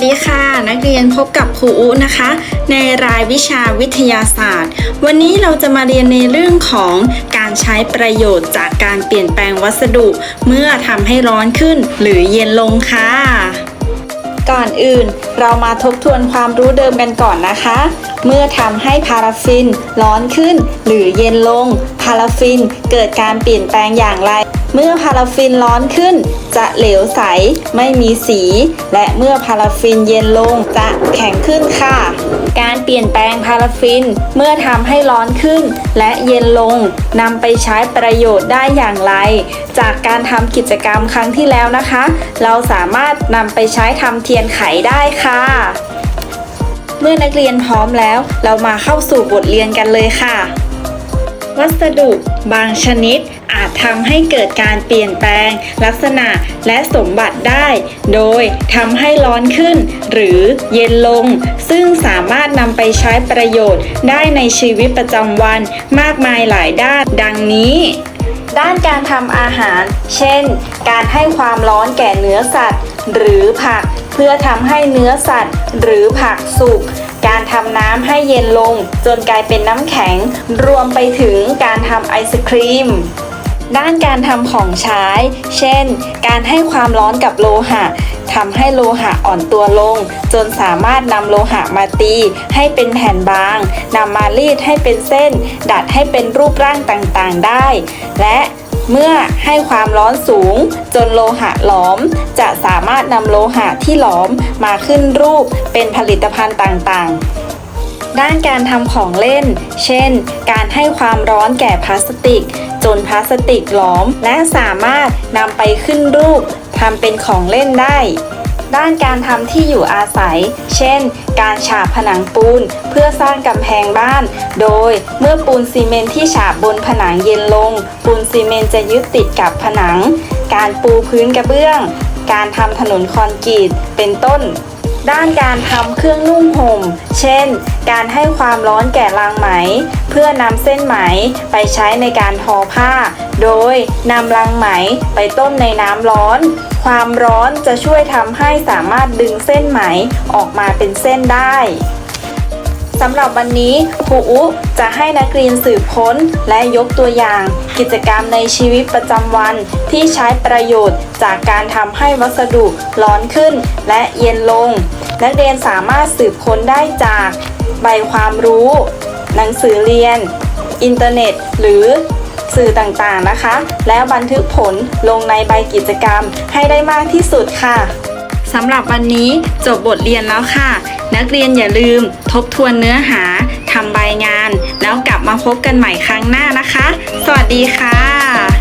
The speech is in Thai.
วัสดีค่ะ นักเรียนพบกับครูอุนะคะ ในรายวิชาวิทยาศาสตร์ วันนี้เราจะมาเรียนในเรื่องของการใช้ประโยชน์จากการเปลี่ยนแปลงวัสดุ เมื่อทำให้ร้อนขึ้นหรือเย็นลงค่ะ ก่อนอื่นเรามาทบทวนความรู้เดิมกันก่อนนะคะ เมื่อทำให้พาราฟินร้อนขึ้นหรือเย็นลงาราฟินเกิดการเปลี่ยนแปลงอย่างไร เมื่อพาราฟินร้อนขึ้น จะเหลวใส ไม่มีสี และเมื่อพาราฟินเย็นลงจะแข็งขึ้นค่ะ การเปลี่ยนแปลงพาราฟินเมื่อทำให้ร้อนขึ้น และเย็นลงนำไปใช้ประโยชน์ได้อย่างไร จากการทำกิจกรรมครั้งที่แล้วนะคะ เราสามารถนำไปใช้ทำเทียนไขได้ค่ะเมื่อนักเรียนพร้อมแล้ว เรามาเข้าสู่บทเรียนกันเลยค่ะ วัสดุบางชนิดอาจทำให้เกิดการเปลี่ยนแปลง ลักษณะและสมบัติได้ โดยทำให้ร้อนขึ้น หรือเย็นลง ซึ่งสามารถนำไปใช้ประโยชน์ได้ในชีวิตประจำวันมากมายหลายด้านดังนี้ด้านการทำอาหาร เช่น การให้ความร้อนแก่เนื้อสัตว์ หรือผัก เพื่อทำให้เนื้อสัตว์ หรือผักสุก ทำน้ำให้เย็นลง จนกลายเป็นน้ำแข็ง รวมไปถึงการทำไอศครีมด้านการทำของใช้ เช่น การให้ความร้อนกับโลหะทำให้โลหะอ่อนตัวลง จนสามารถนำโลหะมาตี ให้เป็นแผ่นบางนำมารีดให้เป็นเส้น ดัดให้เป็นรูปร่างต่างๆได้ และ เมื่อให้ความร้อนสูง จนโลหะหลอม จะสามารถนำโลหะที่หลอมมาขึ้นรูปเป็นผลิตภัณฑ์ต่างๆด้านการทำของเล่น เช่น การให้ความร้อนแก่พลาสติก จนพลาสติกหลอม และสามารถนำไปขึ้นรูปทำเป็นของเล่นได้ ด้านการทำที่อยู่อาศัย เช่น การฉาบผนังปูน เพื่อสร้างกำแพงบ้าน โดยเมื่อปูนซีเมนที่ฉาบบนผนังเย็นลง ปูนซีเมนจะยึดติดกับผนัง การปูพื้นกระเบื้อง การทำถนนคอนกรีต เป็นต้น ด้านการทำเครื่องนุ่งห่ม เช่น การให้ความร้อนแก่รางไหม เพื่อนำเส้นไหมไปใช้ในการทอผ้า โดยนำรางไหมไปต้มในน้ำร้อน ความร้อนจะช่วยทำให้สามารถดึงเส้นไหมออกมาเป็นเส้นได้ สำหรับวันนี้ครูอุจะให้นักเรียนสืบค้นและยกตัวอย่าง กิจกรรมในชีวิตประจำวันที่ใช้ประโยชน์จากการทำให้วัสดุร้อนขึ้นและเย็นลง นักเรียนสามารถสืบค้นได้จากใบความรู้ หนังสือเรียน อินเทอร์เน็ต หรือสื่อต่างๆนะคะ แล้วบันทึกผลลงในใบกิจกรรมให้ได้มากที่สุดค่ะ สำหรับวันนี้จบบทเรียนแล้วค่ะ นักเรียนอย่าลืมทบทวนเนื้อหาทำใบงาน แล้วกลับมาพบกันใหม่ครั้งหน้านะคะ สวัสดีค่ะ